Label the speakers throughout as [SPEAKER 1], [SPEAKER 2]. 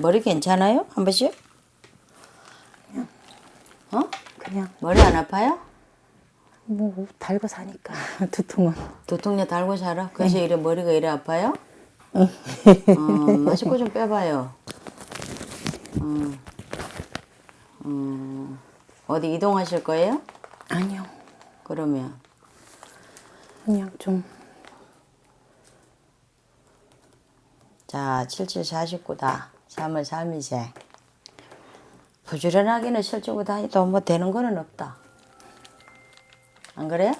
[SPEAKER 1] 머리 괜찮아요? 한 번씩? 어?
[SPEAKER 2] 그냥
[SPEAKER 1] 머리 안 아파요?
[SPEAKER 2] 뭐 달고 사니까 두통은
[SPEAKER 1] 두통약 달고 살아? 그래서 이래 머리가 이래 아파요? 어, 마스크 좀 빼봐요. 어, 어, 어디 이동하실 거예요?
[SPEAKER 2] 아니요
[SPEAKER 1] 그러면
[SPEAKER 2] 그냥 좀
[SPEAKER 1] 자, 7749다. 3월 3일생. 부지런하게는 실주고 다니도 뭐 되는 거는 없다. 안 그래요?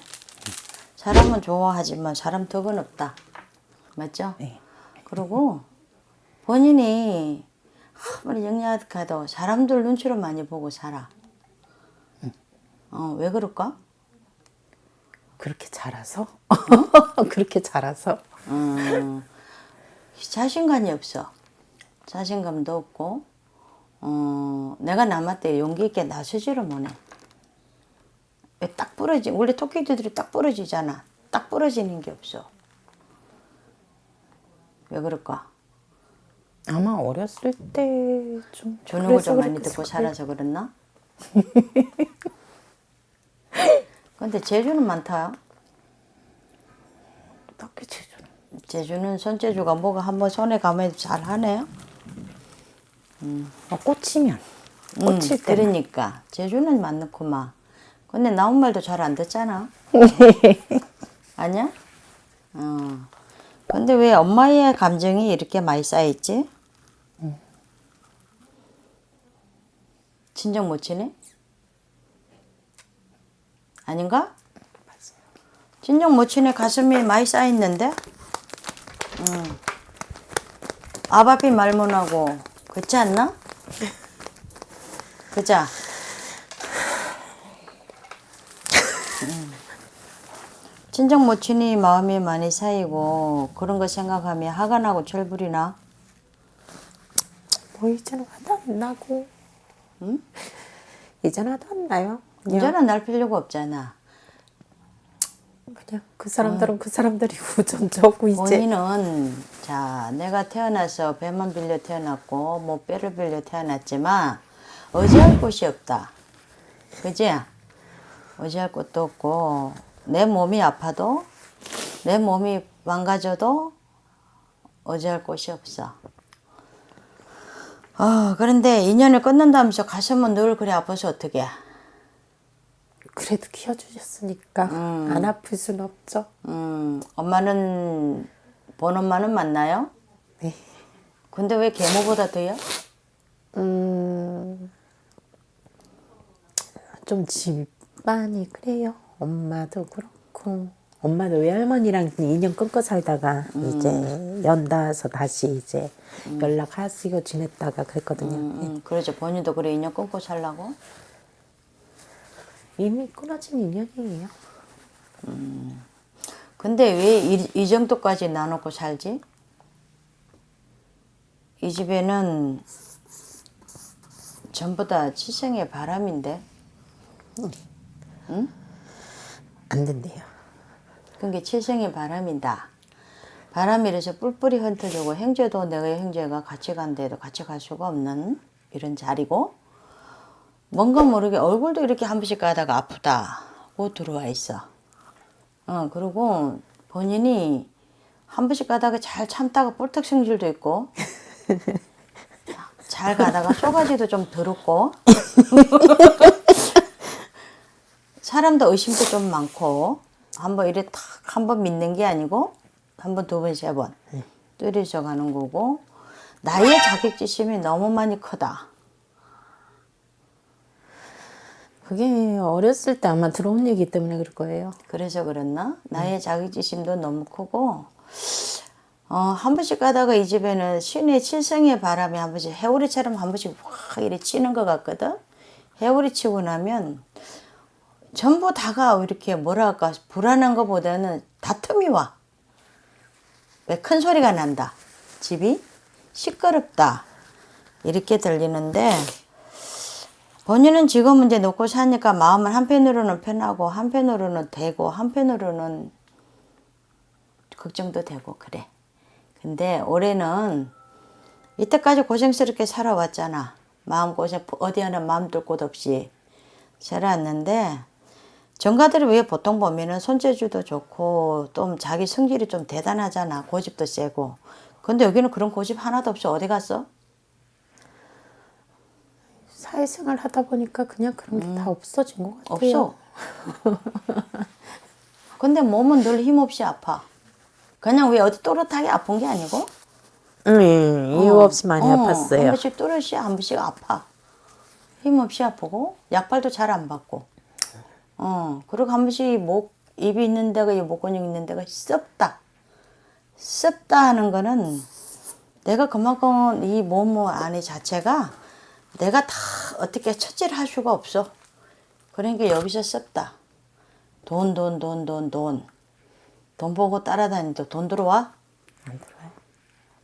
[SPEAKER 1] 사람은 좋아하지만 사람 덕은 없다. 맞죠?
[SPEAKER 2] 네.
[SPEAKER 1] 그리고 본인이 아무리 영리하다도 사람들 눈치로 많이 보고 살아. 어, 왜 그럴까?
[SPEAKER 2] 그렇게 자라서 그렇게 자라서
[SPEAKER 1] 어, 자신감이 없어. 자신감도 없고, 어, 내가 남한테 용기 있게 나서지를 못해. 왜딱 부러지, 원래 토끼들이 딱 부러지잖아. 딱 부러지는 게 없어. 왜 그럴까?
[SPEAKER 2] 아마 어렸을 때좀
[SPEAKER 1] 주는 거좀 많이 듣고 살아서 그랬나? 근데 제주는 많다.
[SPEAKER 2] 딱히 제주는
[SPEAKER 1] 제주는 손재주가 뭐가 한번 손에 가면 잘 하네요.
[SPEAKER 2] 어, 꽂히면
[SPEAKER 1] 응,
[SPEAKER 2] 꽂힐 때
[SPEAKER 1] 그러니까 제주는 많구만. 근데 나온 말도 잘 안 듣잖아. 아니야? 어. 근데 왜 엄마의 감정이 이렇게 많이 쌓여있지? 친정 못 치네? 아닌가? 친정 못 치네 가슴이 많이 쌓여있는데? 응. 아바피 말 못하고 그렇지 않나? 그자? 친정 모친이 마음이 많이 쌓이고 그런 거 생각하면 화가 나고 철불이 나.
[SPEAKER 2] 뭐 이제는 화도 안 나고 응? 이제는 화도 안 나요
[SPEAKER 1] 운전은 날 필요가 없잖아.
[SPEAKER 2] 그냥 그 사람들은 그 사람들이고 전 저고 이제
[SPEAKER 1] 본인은 자 내가 태어나서 배만 빌려 태어났고 뭐 뼈를 빌려 태어났지만 의지할 곳이 없다. 그지? 의지할 곳도 없고 내 몸이 아파도 내 몸이 망가져도 의지할 곳이 없어. 아 그런데 인연을 끊는다면서 가슴은 늘 그래 아파서 어떻게?
[SPEAKER 2] 그래도 키워주셨으니까 안 아플 순 없죠
[SPEAKER 1] 음 엄마는 본 엄마는 맞나요?
[SPEAKER 2] 네.
[SPEAKER 1] 근데 왜 계모보다 더요?
[SPEAKER 2] 음, 좀 집안이 그래요. 엄마도 그렇고. 엄마도 외할머니랑 인연 끊고 살다가 이제 연다서 다시 이제 연락하시고 지냈다가 그랬거든요.
[SPEAKER 1] 음, 그렇죠. 본인도 그래 인연 끊고 살라고.
[SPEAKER 2] 이미 끊어진 인연이에요.
[SPEAKER 1] 근데 왜이 정도까지 나놓고 살지? 이 집에는 전부 다 치생의 바람인데
[SPEAKER 2] 안 된대요.
[SPEAKER 1] 그게 칠생의 바람이다. 바람이 이래서 뿔뿔이 흩어지고 형제도 내가 형제가 같이 간데도 같이 갈 수가 없는 이런 자리고 뭔가 모르게 얼굴도 이렇게 한 번씩 가다가 아프다고 들어와 있어. 어 그리고 본인이 한 번씩 가다가 잘 참다가 뿔떡 성질도 있고 잘 가다가 쪼가지도 좀 더럽고 사람도 의심도 좀 많고 한번 이래 탁 한 번 믿는 게 아니고 한 번, 두 번, 세 번 뚜려져 가는 거고 나의 자격지심이 너무 많이 크다.
[SPEAKER 2] 그게 어렸을 때 아마 들어온 얘기 때문에 그럴 거예요.
[SPEAKER 1] 그래서 그랬나? 나의 자격지심도 너무 크고 어, 한 번씩 가다가 이 집에는 신의 칠성의 바람이 한 번씩 해오리처럼 한 번씩 확 이렇게 치는 것 같거든. 해오리 치고 나면 전부 다가 이렇게 뭐랄까 불안한 것보다는 다툼이 와. 왜 큰 소리가 난다. 집이 시끄럽다. 이렇게 들리는데 본인은 지금 이제 놓고 사니까 마음은 한편으로는 편하고 한편으로는 되고 한편으로는 걱정도 되고 그래. 근데 올해는 이때까지 고생스럽게 살아왔잖아. 마음고생, 어디 하나 마음 둘 곳 없이 살아왔는데, 정가들이 왜 보통 보면은 손재주도 좋고, 좀 자기 성질이 좀 대단하잖아. 고집도 세고. 근데 여기는 그런 고집 하나도 없이 어디 갔어?
[SPEAKER 2] 사회생활 하다 보니까 그냥 그런 게 다 없어진 것 같아요.
[SPEAKER 1] 없어. 근데 몸은 늘 힘없이 아파. 그냥 왜 어디 또렷하게 아픈 게 아니고,
[SPEAKER 2] 음, 이유 없이 많이
[SPEAKER 1] 어, 한
[SPEAKER 2] 아팠어요.
[SPEAKER 1] 번씩 또렷이 한 번씩 아파. 힘없이 아프고 약발도 잘 안 받고. 어 그리고 한 번씩 목 입이 있는 데가 이 목근육 있는 데가 썩다. 썩다 하는 거는 내가 그만큼 이 몸 안에 자체가 내가 다 어떻게 처치를 할 수가 없어. 그러니까 여기서 썩다. 돈 돈 돈 돈 돈. 돈 보고 따라다니도 돈 들어와?
[SPEAKER 2] 안 들어와요.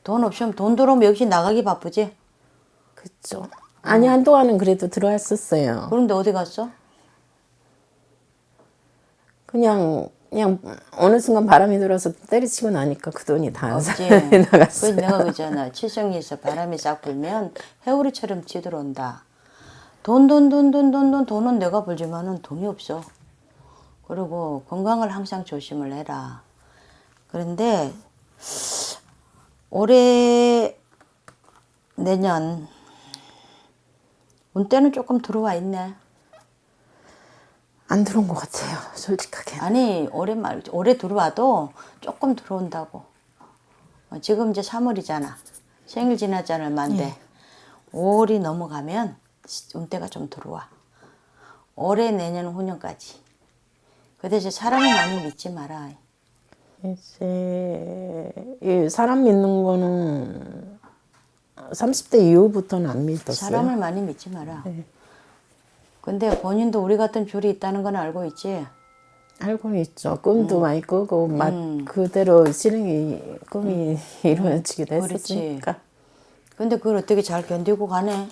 [SPEAKER 1] 돈 없으면 돈 들어오면 역시 나가기 바쁘지.
[SPEAKER 2] 그죠. 아니 한동안은 그래도 들어왔었어요.
[SPEAKER 1] 그런데 어디 갔어?
[SPEAKER 2] 그냥 그냥 어느 순간 바람이 들어서 때리치고 나니까 그 돈이 다
[SPEAKER 1] 없지.
[SPEAKER 2] 나갔어요.
[SPEAKER 1] 그래서 내가 그잖아. 칠성에서 바람이 싹 불면 해오리처럼 치들어온다. 돈, 돈, 돈, 돈, 돈, 돈, 돈은 내가 벌지만은 돈이 없어. 그리고 건강을 항상 조심을 해라. 그런데 올해 내년 운 때는 조금 들어와 있네.
[SPEAKER 2] 안 들어온 것 같아요. 솔직하게.
[SPEAKER 1] 아니 말 올해 들어와도 조금 들어온다고. 어, 지금 이제 3월이잖아. 생일 지나지 않을 만데 5월이 넘어가면 운때가 좀 들어와. 올해 내년 후년까지. 그 대신 사람을 많이 믿지 마라.
[SPEAKER 2] 이제 이 사람 믿는 거는 30대 이후부터는 안 믿었어요.
[SPEAKER 1] 사람을 많이 믿지 마라. 근데 본인도 우리 같은 줄이 있다는 건 알고 있지.
[SPEAKER 2] 알고는 있죠. 꿈도 많이 꾸고 맛
[SPEAKER 1] 음.
[SPEAKER 2] 그대로 실행이 꿈이 이루어지기도
[SPEAKER 1] 그렇지.
[SPEAKER 2] 했으니까
[SPEAKER 1] 근데 그걸 어떻게 잘 견디고 가네.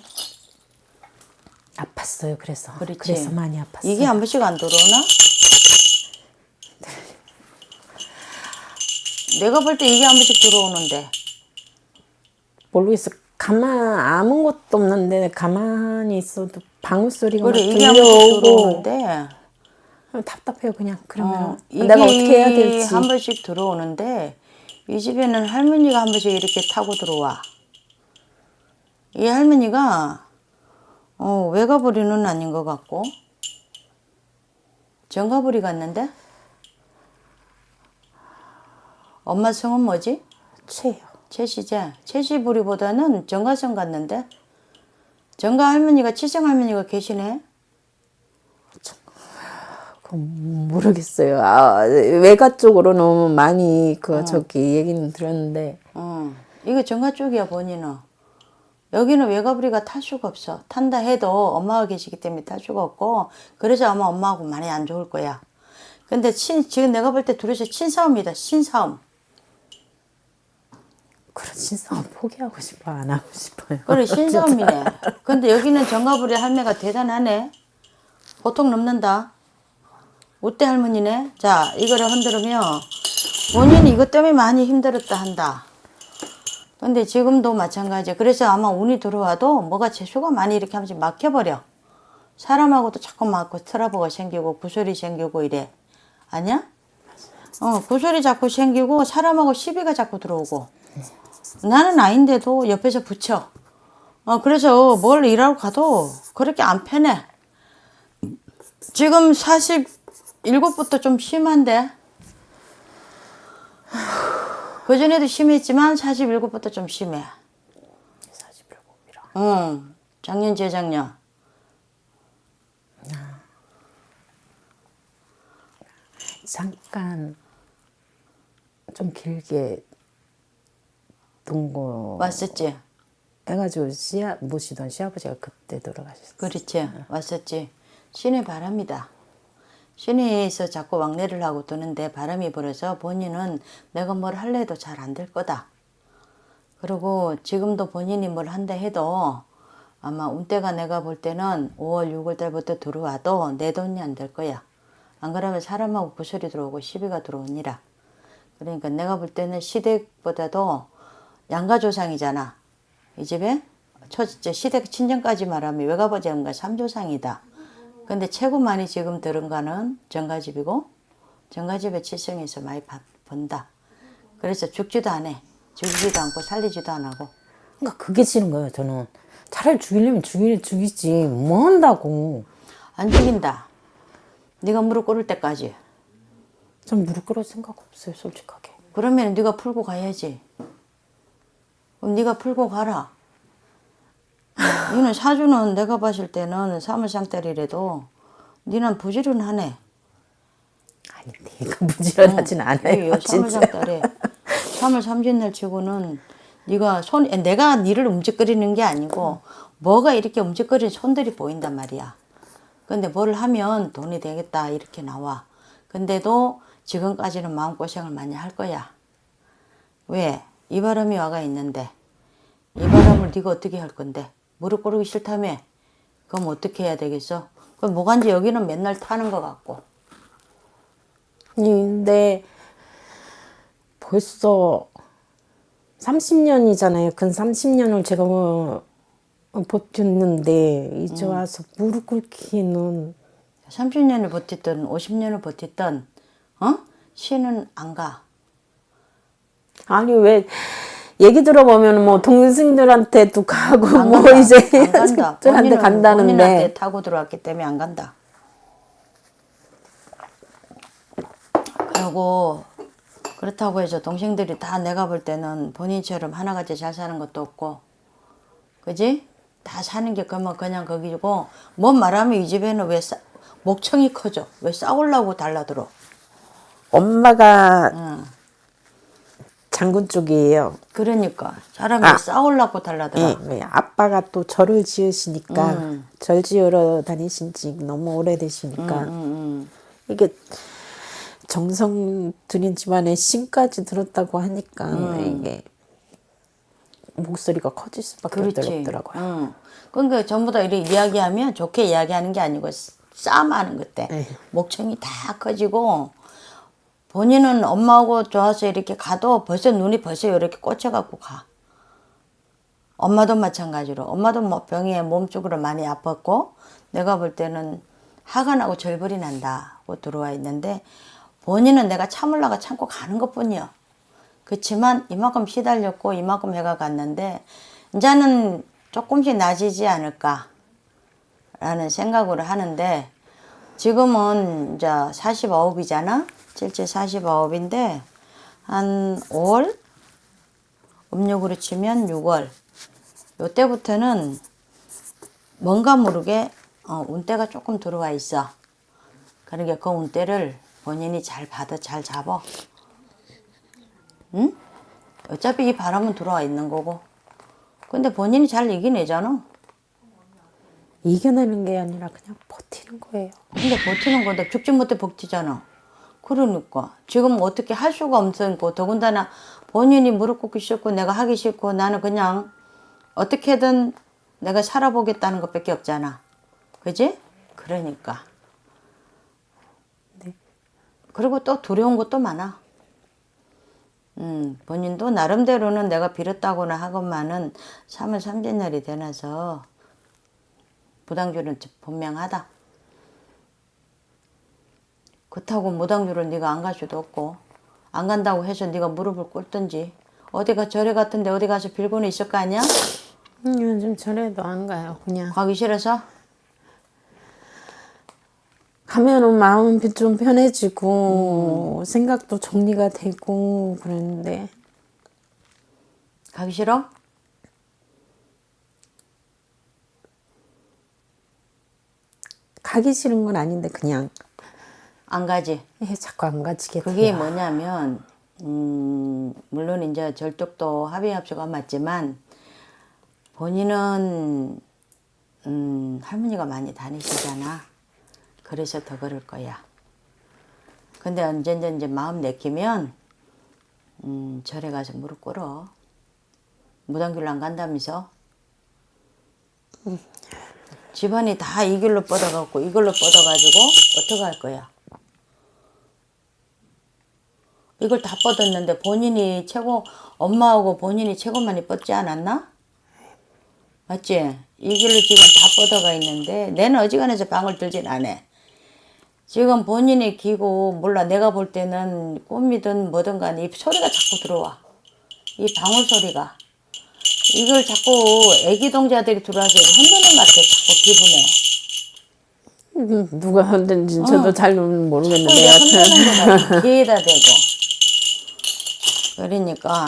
[SPEAKER 2] 아팠어요. 그래서
[SPEAKER 1] 그렇지.
[SPEAKER 2] 그래서 많이 아팠어요.
[SPEAKER 1] 이게 한 번씩 안 들어오나? 내가 볼 때 이게 한 번씩 들어오는데.
[SPEAKER 2] 모르겠어. 가만 아무것도 없는데 가만히 있어도 방울 소리가 막
[SPEAKER 1] 그래 이게 한 번씩
[SPEAKER 2] 들려오고
[SPEAKER 1] 들어오는데.
[SPEAKER 2] 답답해요. 그냥 그러면
[SPEAKER 1] 어,
[SPEAKER 2] 내가 어떻게 해야 될지.
[SPEAKER 1] 한 번씩 들어오는데 이 집에는 할머니가 한 번씩 이렇게 타고 들어와. 이 할머니가 어, 외가부리는 아닌 것 같고 정가부리 같는데 엄마 성은 뭐지?
[SPEAKER 2] 최요.
[SPEAKER 1] 최시제. 최시부리보다는 정가성 같는데 정가 할머니가 치성 할머니가 계시네.
[SPEAKER 2] 그건 모르겠어요. 아, 외가 쪽으로는 많이
[SPEAKER 1] 어.
[SPEAKER 2] 그 저기 얘기는 들었는데
[SPEAKER 1] 어, 이거 정가 쪽이야 본인은. 여기는 외가부리가 탈 수가 없어. 탄다 해도 엄마가 계시기 때문에 탈 수가 없고 그래서 아마 엄마하고 많이 안 좋을 거야. 근데 친, 지금 내가 볼 때 둘이서 친싸움이다. 친싸움.
[SPEAKER 2] 그런 신상 포기하고 싶어 안 하고 싶어요.
[SPEAKER 1] 그래 신싸움이네. 근데 여기는 정가부리 할매가 대단하네. 보통 넘는다. 우대 할머니네. 자 이거를 흔들으면 본인이 이것 때문에 많이 힘들었다 한다. 근데 지금도 마찬가지야. 그래서 아마 운이 들어와도 뭐가 재수가 많이 이렇게 하면서 막혀버려. 사람하고도 자꾸 막고 트러블가 생기고 구설이 생기고 이래. 아니야? 어, 구설이 자꾸 생기고 사람하고 시비가 자꾸 들어오고. 나는 아닌데도 옆에서 붙여. 어, 그래서 뭘 일하러 가도 그렇게 안 편해. 지금 47부터 좀 심한데. 그전에도 심했지만 47부터 좀 심해.
[SPEAKER 2] 47이라.
[SPEAKER 1] 응. 작년, 재작년.
[SPEAKER 2] 잠깐 좀 길게 동거
[SPEAKER 1] 왔었지?
[SPEAKER 2] 해가지고 시아 모시던 시아버지가 그때 돌아가셨어요.
[SPEAKER 1] 그렇지. 왔었지. 신의 바람이다. 신에서 자꾸 왕래를 하고 뜨는데 바람이 불어서 본인은 내가 뭘 할래 해도 잘 안 될 거다. 그리고 지금도 본인이 뭘 한다 해도 아마 운때가 내가 볼 때는 5월, 6월 달부터 들어와도 내 돈이 안 될 거야. 안 그러면 사람하고 구설이 들어오고 시비가 들어오니라. 그러니까 내가 볼 때는 시댁보다도 양가조상이잖아. 이 집에 초저 시댁 친정까지 말하면 외가버지가 삼조상이다. 근데 최고 많이 지금 들은 거는 정가집이고 정가집에 칠성에서 많이 바- 번다. 그래서 죽지도 안 해. 죽이지도 않고 살리지도 안 하고.
[SPEAKER 2] 그러니까 그게 싫은 거예요 저는 차라리 죽이려면 죽이, 죽이지 뭐 한다고
[SPEAKER 1] 안 죽인다. 네가 무릎 꿇을 때까지.
[SPEAKER 2] 전 무릎 꿇을 생각 없어요 솔직하게
[SPEAKER 1] 그러면 네가 풀고 가야지. 그럼 네가 풀고 가라. 너는 사주는 내가 봤을 때는 사물상딸이라도 니는 부지런하네.
[SPEAKER 2] 아니 내가 부지런하진 않아요
[SPEAKER 1] 요
[SPEAKER 2] 진짜
[SPEAKER 1] 사물상딸에 사물 삼진날 치고는 네가 손 내가 니를 움직거리는 게 아니고 뭐가 이렇게 움직거리는 손들이 보인단 말이야. 근데 뭘 하면 돈이 되겠다 이렇게 나와. 근데도 지금까지는 마음고생을 많이 할 거야. 왜? 이 바람이 와가 있는데 이 바람을 네가 어떻게 할 건데? 무릎 꿇기 싫다며? 그럼 어떻게 해야 되겠어? 그럼 뭐간지 여기는 맨날 타는 것 같고
[SPEAKER 2] 근데 벌써 30년이잖아요. 근 30년을 제가 뭐 버텼는데 이제 와서 무릎 꿇기는
[SPEAKER 1] 30년을 버텼던 50년을 버텼던 어? 시는 안 가.
[SPEAKER 2] 아니 왜 얘기 들어보면 뭐 동생들한테도 가고
[SPEAKER 1] 안
[SPEAKER 2] 뭐
[SPEAKER 1] 간다.
[SPEAKER 2] 이제
[SPEAKER 1] 안 간다.
[SPEAKER 2] 들한테
[SPEAKER 1] 본인은- 본인한테
[SPEAKER 2] 간다는데
[SPEAKER 1] 타고 들어왔기 때문에 안 간다. 그리고 그렇다고 해서 동생들이 다 내가 볼 때는 본인처럼 하나같이 잘 사는 것도 없고, 그지? 다 사는 게 그러면 그냥 거기고, 뭐 말하면 이 집에는 왜 싸, 목청이 커져? 왜 싸우려고 달라들어?
[SPEAKER 2] 엄마가
[SPEAKER 1] 응.
[SPEAKER 2] 장군 쪽이에요.
[SPEAKER 1] 그러니까 사람이
[SPEAKER 2] 아.
[SPEAKER 1] 싸우려고 달라들어.
[SPEAKER 2] 예, 예. 아빠가 또 절을 지으시니까
[SPEAKER 1] 음.
[SPEAKER 2] 절 지으러 다니신 지 너무 오래되시니까
[SPEAKER 1] 음,
[SPEAKER 2] 이게 정성 들인 집안에 신까지 들었다고 하니까 이게 목소리가 커질 수밖에
[SPEAKER 1] 음. 그렇지.
[SPEAKER 2] 없더라고요.
[SPEAKER 1] 응. 그러니까 전부 다 이렇게 이야기하면 좋게 이야기하는 게 아니고 싸움하는 그때
[SPEAKER 2] 네.
[SPEAKER 1] 목청이 다 커지고 본인은 엄마하고 좋아서 이렇게 가도 벌써 눈이 벌써 이렇게 꽂혀갖고 가. 엄마도 마찬가지로 엄마도 뭐 병에 몸쪽으로 많이 아팠고 내가 볼 때는 화가 나고 절벌이 난다고 들어와 있는데 본인은 내가 참으려고 참고 가는 것뿐이요. 그렇지만 이만큼 시달렸고 이만큼 해가 갔는데 이제는 조금씩 나아지지 않을까 라는 생각으로 하는데 지금은 이제 49이잖아. 실제 49인데 한 5월 음력으로 치면 6월 요때부터는 뭔가 모르게 어, 운대가 조금 들어와 있어. 그러니까 그 운대를 본인이 잘 받아 잘 잡아. 응? 어차피 이 바람은 들어와 있는 거고. 근데 본인이 잘 이겨내잖아.
[SPEAKER 2] 이겨내는 게 아니라 그냥 버티는 거예요.
[SPEAKER 1] 근데 버티는 건데 죽지 못해 버티잖아. 그러니까 지금 어떻게 할 수가 없으니까 더군다나 본인이 무릎 꿇기 싫고 내가 하기 싫고 나는 그냥 어떻게든 내가 살아보겠다는 것밖에 없잖아. 그지? 그러니까.
[SPEAKER 2] 네.
[SPEAKER 1] 그리고 또 두려운 것도 많아. 음, 본인도 나름대로는 내가 빌었다고나 하건만은 3월 3진날이 되나서 부당주는 분명하다. 그렇다고 무당주를 네가 안 갈 수도 없고 안 간다고 해서 네가 무릎을 꿇든지 어디가 절에 같은데 어디 가서 빌고는 있을 거 아니야?
[SPEAKER 2] 음, 요즘 절에도 안 가요. 그냥
[SPEAKER 1] 가기 싫어서?
[SPEAKER 2] 가면은 마음이 좀 편해지고 생각도 정리가 되고 그러는데
[SPEAKER 1] 가기 싫어?
[SPEAKER 2] 가기 싫은 건 아닌데 그냥
[SPEAKER 1] 안 가지.
[SPEAKER 2] 에, 자꾸 안 가지게
[SPEAKER 1] 그게
[SPEAKER 2] 돼요.
[SPEAKER 1] 뭐냐면 음, 물론 이제 절뚝도 합의 합수가 맞지만 본인은 음, 할머니가 많이 다니시잖아. 그래서 더 그럴 거야. 근데 언젠가 이제 마음 내키면 음, 절에 가서 무릎 꿇어. 무당길로 안 간다면서? 집안이 다 이 길로 뻗어갖고 이걸로 뻗어가지고 어떻게 할 거야? 이걸 다 뻗었는데 본인이 최고 엄마하고 본인이 최고 많이 뻗지 않았나? 맞지? 이 길로 지금 다 뻗어가 있는데 내는 어지간해서 방을 들진 않아. 지금 본인이 기고 몰라 내가 볼 때는 꿈이든 뭐든 간에 이 소리가 자꾸 들어와. 이 방울 소리가. 이걸 자꾸 애기 동자들이 들어와서 흔드는 것 같아. 자꾸 기분에.
[SPEAKER 2] 음, 누가 흔든지 저도 잘 모르겠는데
[SPEAKER 1] 같아. 귀에다 대고. 그러니까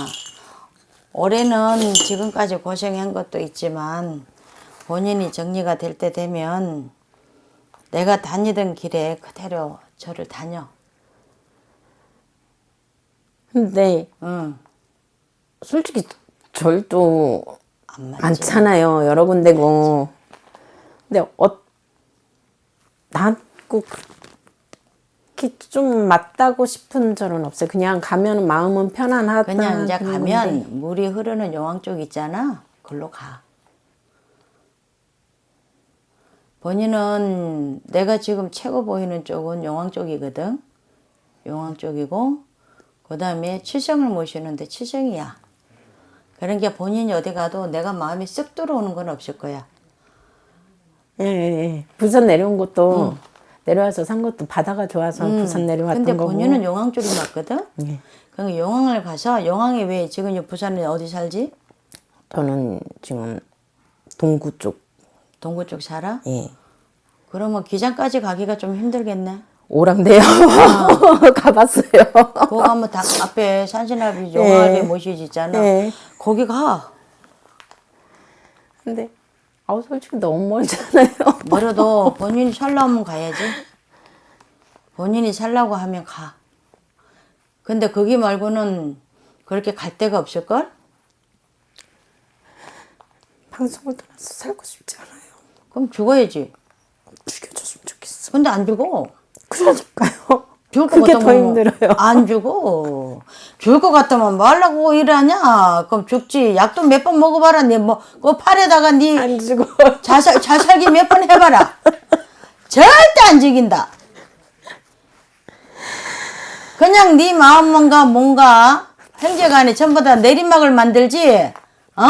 [SPEAKER 1] 올해는 지금까지 고생한 것도 있지만 본인이 정리가 될 때 되면 내가 다니던 길에 그대로 저를 다녀.
[SPEAKER 2] 근데
[SPEAKER 1] 응.
[SPEAKER 2] 솔직히 절도
[SPEAKER 1] 안 맞지.
[SPEAKER 2] 많잖아요 여러 군데고 근데 어, 난꼭 그렇게 좀 맞다고 싶은 절은 없어요 그냥 가면 마음은 편안하다
[SPEAKER 1] 그냥 이제 가면
[SPEAKER 2] 건데.
[SPEAKER 1] 물이 흐르는 용왕 쪽 있잖아. 글로 가. 본인은 내가 지금 최고 보이는 쪽은 용왕 쪽이거든. 용왕 쪽이고 그 다음에 칠성을 모시는데 칠성이야. 그런 게 본인이 어디 가도 내가 마음이 쓱 들어오는 건 없을 거야.
[SPEAKER 2] 예, 예, 예. 부산 내려온 것도 내려와서 산 것도 바다가 좋아서 부산 내려왔던
[SPEAKER 1] 근데
[SPEAKER 2] 거고
[SPEAKER 1] 본인은 용왕 쪽이 맞거든.
[SPEAKER 2] 예.
[SPEAKER 1] 그러니까 용왕을 가서 용왕이 왜 지금 부산에 어디 살지?
[SPEAKER 2] 저는 지금 동구 쪽
[SPEAKER 1] 동구 쪽 살아?
[SPEAKER 2] 예.
[SPEAKER 1] 그러면 기장까지 가기가 좀 힘들겠네.
[SPEAKER 2] 오랑대요 가봤어요
[SPEAKER 1] 거기 가면 닭 앞에 산신아비 용왕아비 모시지 있잖아.
[SPEAKER 2] 네.
[SPEAKER 1] 거기 가.
[SPEAKER 2] 근데 아우 솔직히 너무 멀잖아요
[SPEAKER 1] 멀어도 본인이 살려면 가야지. 본인이 살라고 하면 가. 근데 거기 말고는 그렇게 갈 데가 없을걸?
[SPEAKER 2] 방송을 들어서 살고 싶지 않아요
[SPEAKER 1] 그럼 죽어야지.
[SPEAKER 2] 죽여줬으면 좋겠어
[SPEAKER 1] 근데 안 죽어.
[SPEAKER 2] 그러니까요
[SPEAKER 1] 죽을 것
[SPEAKER 2] 그게 더
[SPEAKER 1] 같으면
[SPEAKER 2] 힘들어요
[SPEAKER 1] 안 죽어. 죽을 것 같으면 말라고 일하냐? 그럼 죽지. 약도 몇 번 먹어봐라. 니뭐그 팔에다가
[SPEAKER 2] 니안 죽어
[SPEAKER 1] 자살 자살기 몇 번 해봐라. 절대 안 죽인다. 그냥 네 마음뭔가 뭔가 형제간에 전부 다 내리막을 만들지. 어?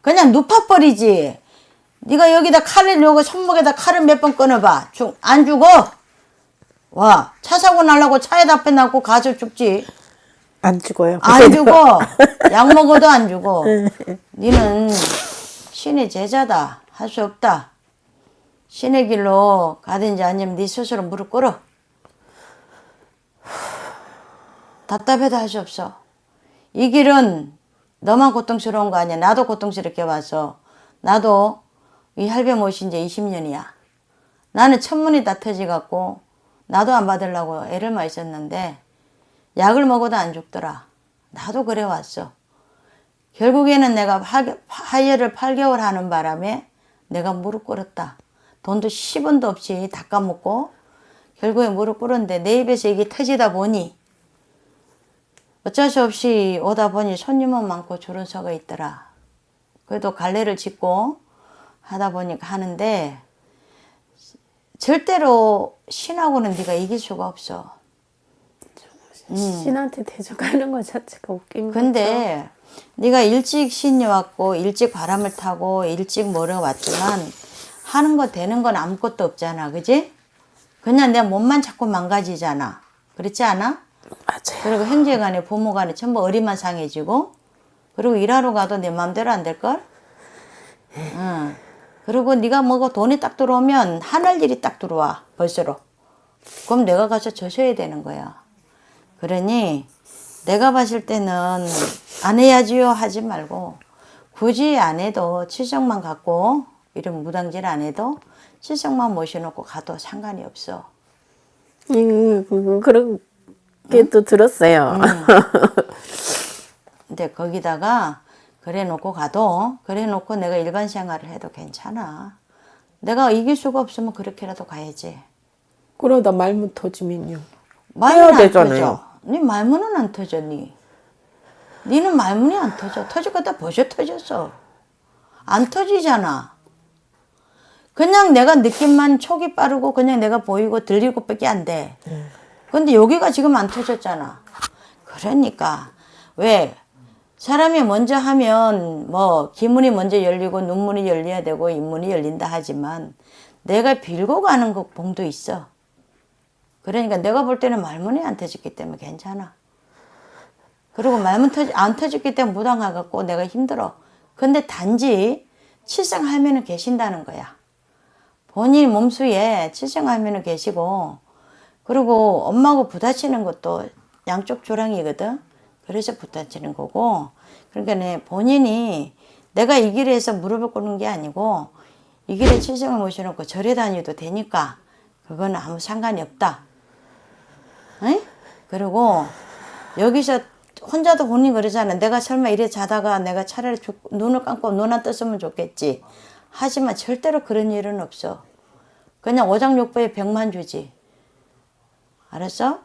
[SPEAKER 1] 그냥 눕혀버리지. 네가 여기다 칼을 요거 손목에다 칼을 몇 번 끊어봐. 죽, 안 죽어. 와, 차 사고 날라고 차에다 놔고 가서 죽지.
[SPEAKER 2] 안 죽어요
[SPEAKER 1] 안 죽어. 약 먹어도 안 죽어. 니는 신의 제자다. 할 수 없다. 신의 길로 가든지 아니면 네 스스로 무릎 꿇어. 답답해도 할 수 없어. 이 길은 너만 고통스러운 거 아니야. 나도 고통스럽게 와서. 나도 이 할배 모신 지 20년이야. 나는 천문이 다 터지갖고 나도 안 받으려고 애를 많이 썼는데 약을 먹어도 안 죽더라. 나도 그래 왔어. 결국에는 내가 하- 하혈을 8개월 하는 바람에 내가 무릎 꿇었다. 돈도 10원도 없이 닦아먹고 결국에 무릎 꿇었는데 내 입에서 이게 터지다 보니 어쩔 수 없이 오다 보니 손님은 많고 줄은 서가 있더라. 그래도 갈래를 짓고 하다 보니까 하는데 절대로 신하고는 네가 이길 수가 없어.
[SPEAKER 2] 신한테 대적하는 것 자체가 웃긴 거
[SPEAKER 1] 근데 네가 일찍 신이 왔고 일찍 바람을 타고 일찍 뭐려 왔지만 하는 거 되는 건 아무것도 없잖아 그지? 그냥 내 몸만 자꾸 망가지잖아 그렇지 않아?
[SPEAKER 2] 맞아요
[SPEAKER 1] 그리고 형제간에 부모간에 전부 어리만 상해지고 그리고 일하러 가도 내 마음대로 안 될걸? 응. 그리고 네가 뭐가 돈이 딱 들어오면 하늘 일이 딱 들어와 벌써로. 그럼 내가 가서 져셔야 되는 거야. 그러니 내가 봤을 때는 안 해야지요 하지 말고 굳이 안 해도 칠성만 갖고 이런 무당질 안 해도 칠성만 모셔놓고 가도 상관이 없어.
[SPEAKER 2] 음, 그- 그런 게또 들었어요.
[SPEAKER 1] 근데 거기다가 그래 놓고 가도 그래 놓고 내가 일반 생활을 해도 괜찮아. 내가 이길 수가 없으면 그렇게라도 가야지.
[SPEAKER 2] 그러다 말문 터지면요
[SPEAKER 1] 말문 안
[SPEAKER 2] 되잖아요.
[SPEAKER 1] 터져. 네 말문은 안 터져 니. 니는 말문이 안 터져. 터질 거다 벌써 터졌어. 안 터지잖아. 그냥 내가 느낌만 촉이 빠르고 그냥 내가 보이고 들리고 밖에 안 돼. 근데 여기가 지금 안 터졌잖아. 그러니까 왜 사람이 먼저 하면 뭐 기문이 먼저 열리고 눈문이 열려야 되고 입문이 열린다 하지만 내가 빌고 가는 것 봉도 있어. 그러니까 내가 볼 때는 말문이 안 터졌기 때문에 괜찮아. 그리고 말문 터지 안 터졌기 때문에 무당해갖고 내가 힘들어. 근데 단지 칠성 할매는 계신다는 거야. 본인 몸수에 칠성 할매는 계시고 그리고 엄마하고 부딪히는 것도 양쪽 조랑이거든. 그래서 부딪히는 거고. 그러니까 내 본인이 내가 이 길에서 무릎을 꿇는 게 아니고 이 길에 칠성을 모셔놓고 절에 다녀도 되니까 그거는 아무 상관이 없다. 응? 그리고 여기서 혼자도 본인 그러잖아. 내가 설마 이래 자다가 내가 차라리 죽- 눈을 감고 눈 안 떴으면 좋겠지. 하지만 절대로 그런 일은 없어. 그냥 오장육부에 병만 주지. 알았어?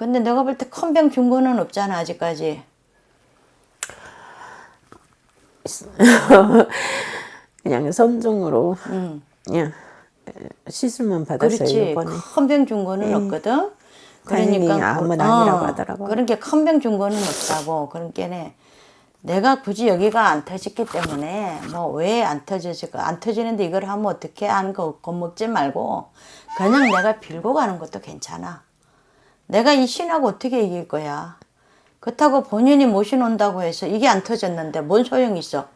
[SPEAKER 1] 근데 내가 볼 때 큰 병 준 거는 없잖아, 아직까지.
[SPEAKER 2] 그냥 선종으로
[SPEAKER 1] 응.
[SPEAKER 2] 그냥 시술만 받았어요
[SPEAKER 1] 그렇지.
[SPEAKER 2] 이번에.
[SPEAKER 1] 큰 병 준 거는 없거든.
[SPEAKER 2] 다행히
[SPEAKER 1] 그러니까
[SPEAKER 2] 암은
[SPEAKER 1] 그-
[SPEAKER 2] 아니라고 하더라고.
[SPEAKER 1] 그러니까 큰 병 준 거는 없다고. 그러니까 내가 굳이 여기가 안 터졌기 때문에 뭐 왜 안 터졌을까? 안 터지는데 이걸 하면 어떻게 하는 거 겁먹지 말고 그냥 내가 빌고 가는 것도 괜찮아. 내가 이 신하고 어떻게 이길 거야? 그렇다고 본인이 모셔놓는다고 해서 이게 안 터졌는데 뭔 소용이 있어?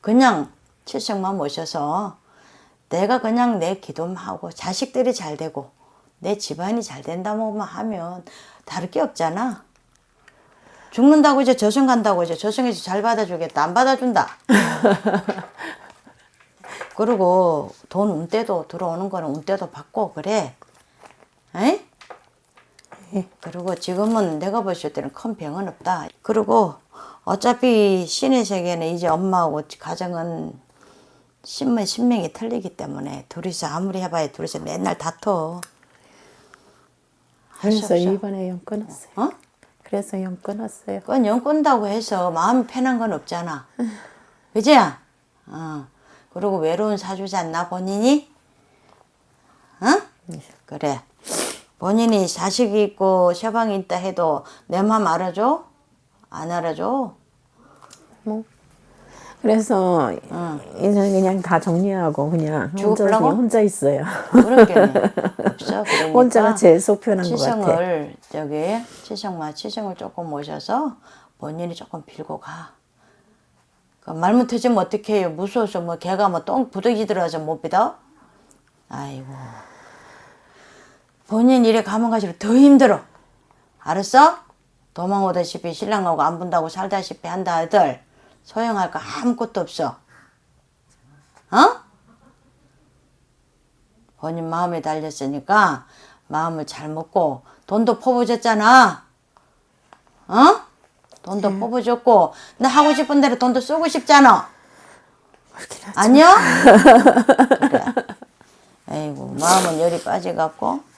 [SPEAKER 1] 그냥 칠성만 모셔서 내가 그냥 내 기도만 하고 자식들이 잘 되고 내 집안이 잘 된다고만 하면 다를 게 없잖아. 죽는다고 이제 저승 간다고 이제 저승에서 잘 받아주겠다. 안 받아준다. 그리고 돈 운대도 들어오는 거는 운대도 받고 그래. 에? 그리고 지금은 내가 봤을 때는 큰 병은 없다. 그리고 어차피 신의 세계는 이제 엄마하고 가정은 신명, 신명이 틀리기 때문에 둘이서 아무리 해봐야 둘이서 맨날 다퉈.
[SPEAKER 2] 그래서. 이번에 영 끊었어요.
[SPEAKER 1] 어?
[SPEAKER 2] 그래서 영 끊었어요.
[SPEAKER 1] 그건 영 끈다고 해서 마음이 편한 건 없잖아. 그지야? 어. 그리고 외로운 사주지 않나 본인이? 어? 그래. 본인이 자식이 있고 sha방이 있다 해도 내 마음 알아줘? 안 알아줘?
[SPEAKER 2] 뭐 그래서 이제 그냥 다 정리하고 그냥 혼자
[SPEAKER 1] 죽을라고?
[SPEAKER 2] 그냥 혼자 있어요.
[SPEAKER 1] 게 없어. 그러니까
[SPEAKER 2] 혼자가 제일 속 편한 것 같아.
[SPEAKER 1] 치성을 저기 치성마 치성을 조금 모셔서 본인이 조금 빌고 가. 그 말못 터지면 어떻게 해요? 무서워서 뭐 걔가 뭐 똥 부득이 들어와서 못 믿어? 아이고. 본인 일에 가면 갈수록 더 힘들어. 알았어? 도망오다시피 신랑하고 안 본다고 살다시피 한다 아들. 소용할 거 아무것도 없어. 어? 본인 마음에 달렸으니까 마음을 잘 먹고 돈도 퍼부었잖아. 어? 돈도 퍼부었고 나 하고 싶은 대로 돈도 쓰고 싶잖아. 아니야? 그래. 아이고 마음은 열이 빠져갖고